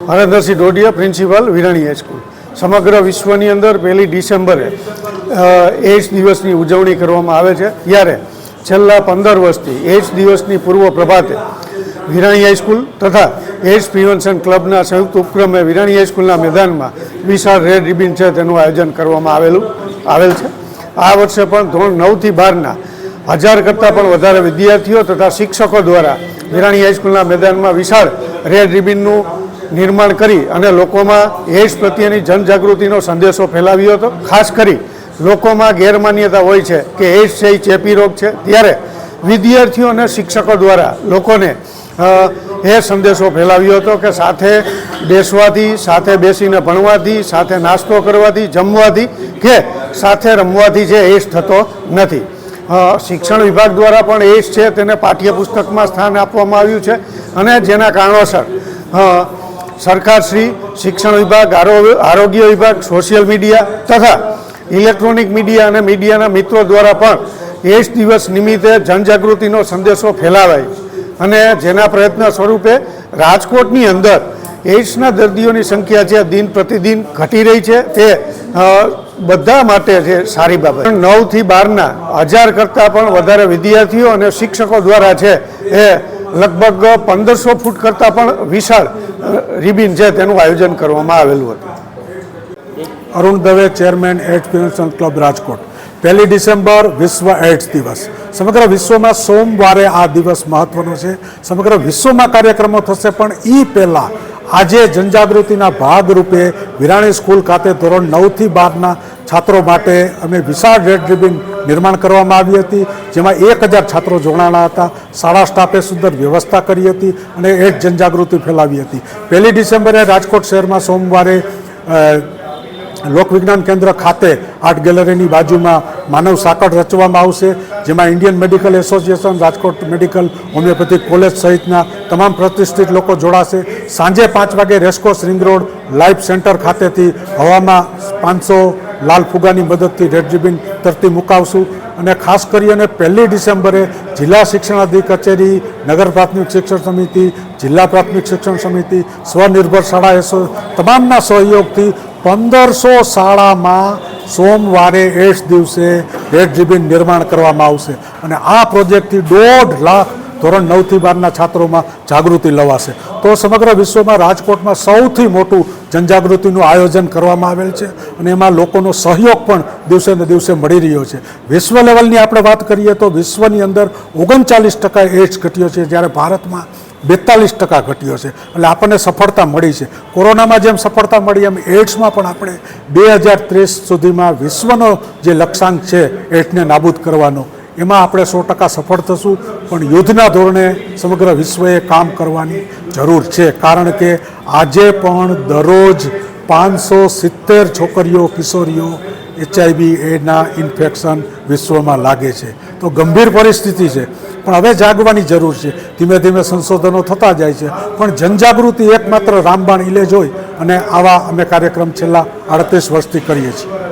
Hardarsinh Dodiya principal Virani high school સમગ્ર વિશ્વની અંદર પહેલી ડિસેમ્બરે એઇડ્સ દિવસની ઉજવણી કરવામાં આવે છે. ત્યારે છેલ્લા પંદર વર્ષથી એઇડ્સ દિવસની પૂર્વ પ્રભાતે વિરાણી હાઈસ્કૂલ તથા એઇડ્સ પ્રિવેન્શન ક્લબના સંયુક્ત ઉપક્રમે વિરાણી હાઈસ્કૂલના મેદાનમાં વિશાળ રેડ રિબિન છે તેનું આયોજન કરવામાં આવેલું, આવેલ છે. આ વર્ષે પણ ધોરણ નવથી બારના હજાર કરતાં પણ વધારે વિદ્યાર્થીઓ તથા શિક્ષકો દ્વારા વિરાણી હાઈસ્કૂલના મેદાનમાં વિશાળ રેડ રિબિનનું નિર્માણ કરી અને લોકોમાં એઇડ્સ પ્રત્યેની જનજાગૃતિનો સંદેશો ફેલાવ્યો હતો. ખાસ કરી લોકોમાં ગેરમાન્યતા હોય છે કે એઇડ્સ છે, એ ચેપી રોગ છે. ત્યારે વિદ્યાર્થીઓ અને શિક્ષકો દ્વારા લોકોને એ સંદેશો ફેલાવ્યો હતો કે સાથે બેસવાથી, સાથે બેસીને ભણવાથી, સાથે નાસ્તો કરવાથી, જમવાથી કે સાથે રમવાથી જે એઇડ્સ થતો નથી. શિક્ષણ વિભાગ દ્વારા પણ એઇડ્સ છે, તેને પાઠ્યપુસ્તકમાં સ્થાન આપવામાં આવ્યું છે અને જેના કારણોસર સરકારશ્રી શિક્ષણ વિભાગ આરો- આરોગ્ય વિભાગ, સોશિયલ મીડિયા તથા ઇલેક્ટ્રોનિક મીડિયા અને મીડિયાના મિત્રો દ્વારા પણ એઇડ્સ દિવસ નિમિત્તે જનજાગૃતિનો સંદેશો ફેલાવાય. અને જેના પ્રયત્ન સ્વરૂપે રાજકોટની અંદર એઇડ્સના દર્દીઓની સંખ્યા જે દિન પ્રતિદિન ઘટી રહી છે તે બધા માટે છે સારી બાબત નવથી બારના હજાર કરતાં પણ વધારે વિદ્યાર્થીઓ અને શિક્ષકો દ્વારા છે એ લગભગ પંદરસો ફૂટ કરતાં પણ વિશાળ રિબિન છે તેનું આયોજન કરવામાં આવેલું હતું. Arun Dave chairman AIDS prevention club Rajkot. પહેલી ડિસેમ્બર વિશ્વ એડ્સ દિવસ. સમગ્ર વિશ્વમાં સોમવારે આ દિવસ મહત્વનો છે. સમગ્ર વિશ્વમાં કાર્યક્રમો થશે, પણ એ પહેલાં આજે જનજાગૃતિના ભાગરૂપે વિરાણી સ્કૂલ ખાતે ધોરણ નવથી બારના છાત્રો માટે અમે વિશાળ રેડ રિબિન નિર્માણ કરવામાં આવી હતી, જેમાં એક હજાર છાત્રો જોડાણા હતા, શાળા સ્ટાફે સુંદર વ્યવસ્થા કરી હતી અને એડ જનજાગૃતિ ફેલાવી હતી. પહેલી ડિસેમ્બરે રાજકોટ શહેરમાં સોમવારે લોકવિજ્ઞાન કેન્દ્ર ખાતે આર્ટ ગેલેરીની બાજુમાં માનવ સાંકળ રચવામાં આવશે, જેમાં Indian medical association, Rajkot medical homeopathic college સહિતના તમામ પ્રતિષ્ઠિત લોકો જોડાશે. સાંજે પાંચ વાગે racecourse ring road life centre ખાતેથી હવામાં પાંચસો લાલ ફુગાની મદદથી રેડ રિબિન તરતી મુકાવશું અને ખાસ કરી અને પહેલી ડિસેમ્બરે જિલ્લા શિક્ષણાધિક કચેરી, નગર પ્રાથમિક શિક્ષણ સમિતિ, જિલ્લા પ્રાથમિક શિક્ષણ સમિતિ, સ્વનિર્ભર શાળા એસો તમામના સહયોગથી પંદરસો શાળામાં સોમવારે એડ્સ દિવસે રેડ રિબિન નિર્માણ કરવામાં આવશે. અને આ પ્રોજેક્ટથી દોઢ લાખ ધોરણ નવથી બારના છાત્રોમાં જાગૃતિ લવાશે. તો સમગ્ર વિશ્વમાં રાજકોટમાં સૌથી મોટું જનજાગૃતિનું આયોજન કરવામાં આવેલ છે અને એમાં લોકોનો સહયોગ પણ દિવસે ને દિવસે મળી રહ્યો છે. વિશ્વ લેવલની આપણે વાત કરીએ તો વિશ્વની અંદર ઓગણચાલીસ ટકા એડ્સ ઘટ્યો છે, જ્યારે ભારતમાં બેતાલીસ ટકા ઘટ્યો છે. એટલે આપણને સફળતા મળી છે. કોરોનામાં જેમ સફળતા મળી, એમ એડ્સમાં પણ આપણે બે હજાર ત્રીસ સુધીમાં વિશ્વનો જે લક્ષ્યાંક છે, એડ્સને નાબૂદ કરવાનો એમાં આપણે સો ટકા સફળ થશું. પણ યુદ્ધના ધોરણે સમગ્ર વિશ્વએ કામ કરવાની જરૂર છે. કારણ કે આજે પણ દરરોજ પાંચસો સિત્તેર છોકરીઓ, કિશોરીઓ એચઆઈવી એના ઇન્ફેક્શન વિશ્વમાં લાગે છે. તો ગંભીર પરિસ્થિતિ છે. પણ હવે જાગવાની જરૂર છે. ધીમે ધીમે સંશોધનો થતા જાય છે. પણ જનજાગૃતિ એકમાત્ર રામબાણ ઇલેજ હોય અને આવા અમે કાર્યક્રમ છેલ્લા અડત્રીસ વર્ષથી કરીએ છીએ.